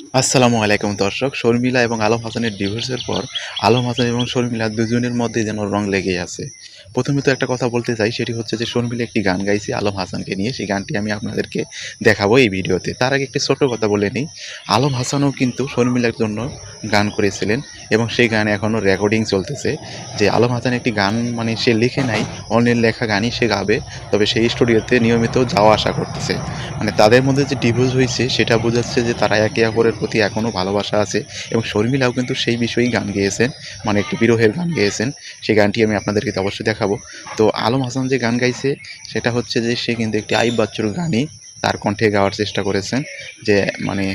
আসসালামু আলাইকুম দর্শক। শর্মিলা এবং আলম হাসানের ডিভোর্সের পর আলম হাসান এবং শর্মিলা দুজনের মধ্যে যেন রং লেগে আছে। প্রথমে তো একটা কথা বলতে চাই, সেটি হচ্ছে যে শর্মিলা একটি গান গাইছে আলম হাসানকে নিয়ে। সেই গানটি আমি আপনাদেরকে দেখাবো এই ভিডিওতে। তার আগে একটি ছোট কথা বলে নিই। আলম হাসানও কিন্তু শর্মিলার জন্য গান করেছিলেন এবং সেই গান এখনও রেকর্ডিং চলতেছে যে আলম হাসান একটি গান মানে সে লিখে নাই অন্যের লেখা গানই সে গাবে, তবে সেই স্টুডিওতে নিয়মিত যাওয়া আসা করতেছে। মানে তাদের মধ্যে যে ডিভোর্স হয়েছে সেটা বোঝাচ্ছে যে তারা একে অপরের প্রতি এখনও ভালোবাসা আছে এবং শর্মিলাও কিন্তু সেই বিষয়েই গান গেয়েছেন মানে একটি বিরহের গান গেয়েছেন। সেই গানটি আমি আপনাদেরকে অবশ্যই দেখাবো। তো আলম হাসান যে গান গাইছে, সেটা হচ্ছে যে সে কিন্তু একটি আইব বাচ্চুর গানই তার কণ্ঠে গাওয়ার চেষ্টা করেছেন, যে মানে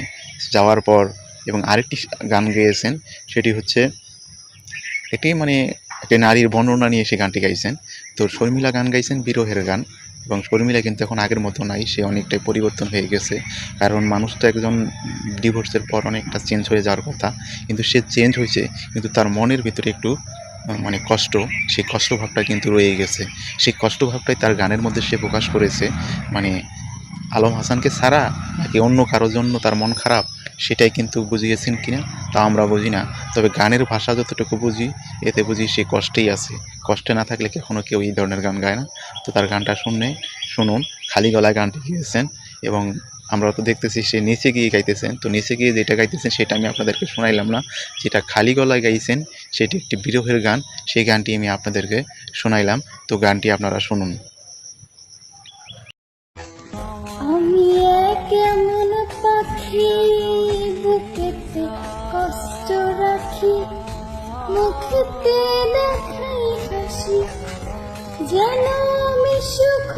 যাওয়ার পর এবং আরেকটি গান গেয়েছেন, সেটি হচ্ছে এটি মানে একটি নারীর বর্ণনা নিয়ে সে গানটি গাইছেন। তো শর্মিলা গান গাইছেন, বিরহের গান। এবং শর্মিলা কিন্তু এখন আগের মতো নাই, সে অনেকটাই পরিবর্তন হয়ে গেছে। কারণ মানুষ তো একজন ডিভোর্সের পর অনেকটা চেঞ্জ হয়ে যাওয়ার কথা। কিন্তু সে চেঞ্জ হয়েছে, কিন্তু তার মনের ভিতরে একটু মানে কষ্ট, সেই কষ্টভাবটা কিন্তু রয়ে গেছে। সেই কষ্টভাবটাই তার গানের মধ্যে সে প্রকাশ করেছে। মানে আলম হাসানকে ছাড়া নাকি অন্য কারোর জন্য তার মন খারাপ? সেটাই কিন্তু বুঝিয়েছেন কিনা? তা আমরা বুঝি না। তবে গানের ভাষা যতটুকু বুঝি, এতে বুঝি সে কষ্টেই আছে। কষ্টে না থাকলে কখনো কেউ এই ধরনের গান গায় না। তো তার গানটা শুনে শুনুন, খালি গলায় গানটি গিয়েছেন এবং আমরা তো দেখতেছি সে নিচে গিয়ে গাইতেছেন। তো নিচে গিয়ে যেটা গাইতেছেন সেটা আমি আপনাদেরকে শোনাইলাম না। যেটা খালি গলায় গাইছেন, সেটি একটি বিরহের গান। সেই গানটি আমি আপনাদেরকে শোনাইলাম। তো গানটি আপনারা শুনুন। রাখি মুখেতে দেখাই হাসি, যেন আমি সুখ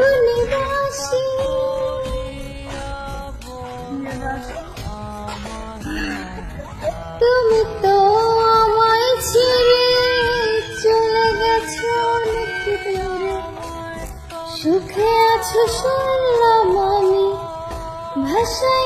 তুমি তো আমায় ছেড়ে চলে গেছো অনেক দূরে। সুখে আছো শুনলাম আমি ভাষা